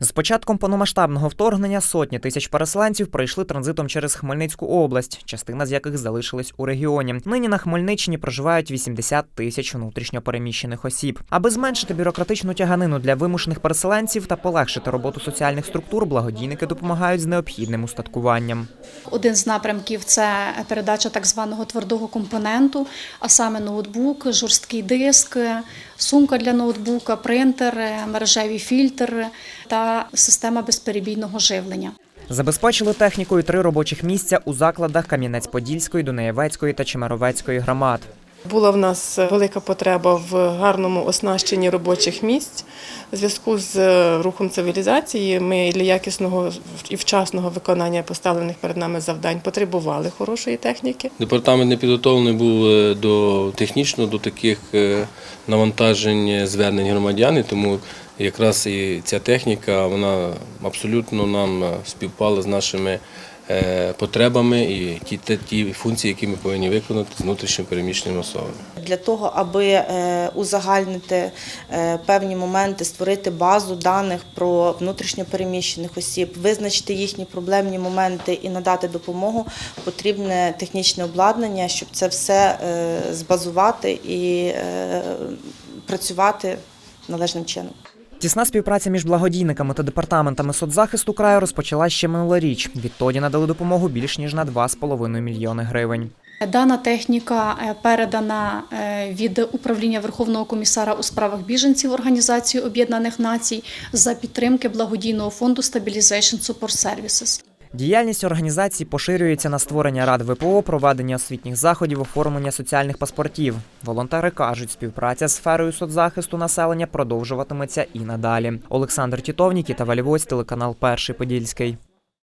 З початком повномасштабного вторгнення сотні тисяч переселенців пройшли транзитом через Хмельницьку область, частина з яких залишилась у регіоні. Нині на Хмельниччині проживають 80 тисяч внутрішньопереміщених осіб. Аби зменшити бюрократичну тяганину для вимушених переселенців та полегшити роботу соціальних структур, благодійники допомагають з необхідним устаткуванням. Один з напрямків це передача так званого твердого компоненту, а саме ноутбук, жорсткий диск, сумка для ноутбука, принтер, мережевий фільтр та система безперебійного живлення. Забезпечили технікою три робочих місця у закладах Кам'янець-Подільської, Дунаєвецької та Чемеровецької громад. Була в нас велика потреба в гарному оснащенні робочих місць. У зв'язку з рухом цивілізації ми для якісного і вчасного виконання поставлених перед нами завдань потребували хорошої техніки. Департамент не підготовлений був е, до технічно до таких е, навантажень звернень громадян, тому якраз і ця техніка вона абсолютно нам е, співпала з нашими е, потребами і ті, ті, ті функції, які ми повинні виконати з внутрішньо переміщеними особами. для того, аби е, узагальнити е, певні моменти, створити базу даних про внутрішньопереміщених осіб, визначити їхні проблемні моменти і надати допомогу, потрібне технічне обладнання, щоб це все е, збазувати і е, працювати належним чином. Тісна співпраця між благодійниками та департаментами соцзахисту краю розпочала ще минулоріч. Відтоді надали допомогу більш ніж на 2,5 мільйони гривень. Дана техніка е, передана е, від управління Верховного комісара у справах біженців Організації Об'єднаних Націй за підтримки благодійного фонду Stabilization Support Services. Діяльність організації поширюється на створення рад ВПО, проведення освітніх заходів, оформлення соціальних паспортів. Волонтери кажуть, співпраця з сферою соцзахисту населення продовжуватиметься і надалі. Олександр Тітовнікіта Валівоць, телеканал Перший Подільський.